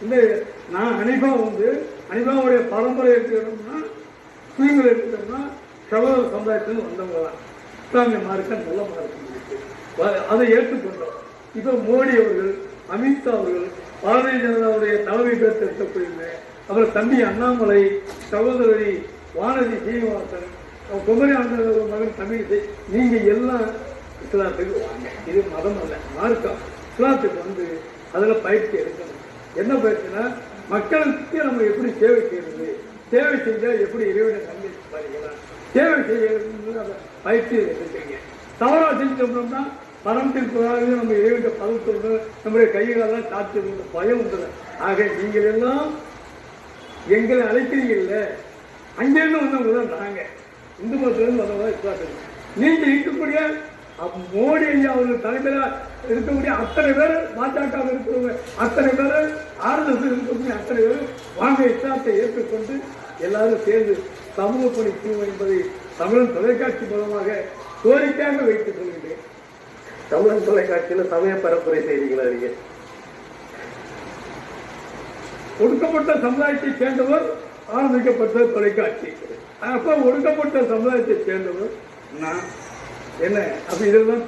இந்த நான் அனிபா வந்து அனிபாவுடைய பரம்பரை எடுத்துக்கிட்டோம்னா தூய்மை எடுத்துக்கிட்டோம்னா சகோதர சமுதாயத்தில் வந்தவங்க தான் இஸ்லாமிய மார்க்கம் நல்ல மார்க்கம் அதை ஏற்றுக்கொண்டோம் இப்போ மோடி அவர்கள் அமித்ஷா அவர்கள் பாரதிய ஜனதாவுடைய தலைமை பேர் இருக்கக்கூடிய அப்புறம் தம்பி அண்ணாமலை சகோதரி வானதி சீனிவாசன் குமரி ஆண்டவர் மகன் தமிழிசை நீங்க எல்லாம் இஸ்லாத்துக்கு வாங்க. இது மதம் அல்ல மார்க்கம். இஸ்லாத்துக்கு வந்து அதுல பயிற்சி எடுக்கணும். என்ன பயிற்சினா மக்களுக்கு நம்ம எப்படி சேவை செய்யறது? சேவை செஞ்சா எப்படி இறைவனை சந்திச்சு பாதிக்கலாம் சேவை செய்யறது அதை பயிற்சி எடுத்துக்கீங்க தவறா செஞ்சோம்னா மரணத்திற்குள்ளாக நம்ம இறைவன் பதத்தோடு நம்முடைய கைகளெல்லாம் காத்து பயம் உண்டு ஆக நீங்கள் எல்லாம் எங்களை அழைக்கிறீங்கல்ல அங்கேருந்து வந்தவங்க தான் நாங்க. இந்து மதத்திலிருந்து வந்தவங்க தான் நீங்க இருக்கக்கூடிய மோடி ஐயா அவர்கள் தலைமையில இருக்கக்கூடிய அத்தனை பேர் பாஜக இருக்கிறவங்க அத்தனை பேர் ஆர்எஸ்எஸ் இருக்கக்கூடிய அத்தனை பேர் வாங்க இஷ்டத்தை ஏற்றுக்கொண்டு எல்லாரும் சேர்ந்து சமூக பணி செய்வோம் என்பதை தமிழன் தொலைக்காட்சி மூலமாக கோரிக்கையாக வைத்துக் கொள்கிறேன். தமிழன் தொலைக்காட்சியில் சமய பரப்புரை செய்றீங்களா நீங்க ஒடுக்கப்பட்ட சமுதாயத்தை சேர்ந்தவர் ஆரம்பிக்கப்பட்ட தொலைக்காட்சி. அப்ப ஒடுக்கப்பட்ட சமுதாயத்தை சேர்ந்தவர் நான் என்ன? அப்ப இதெல்லாம்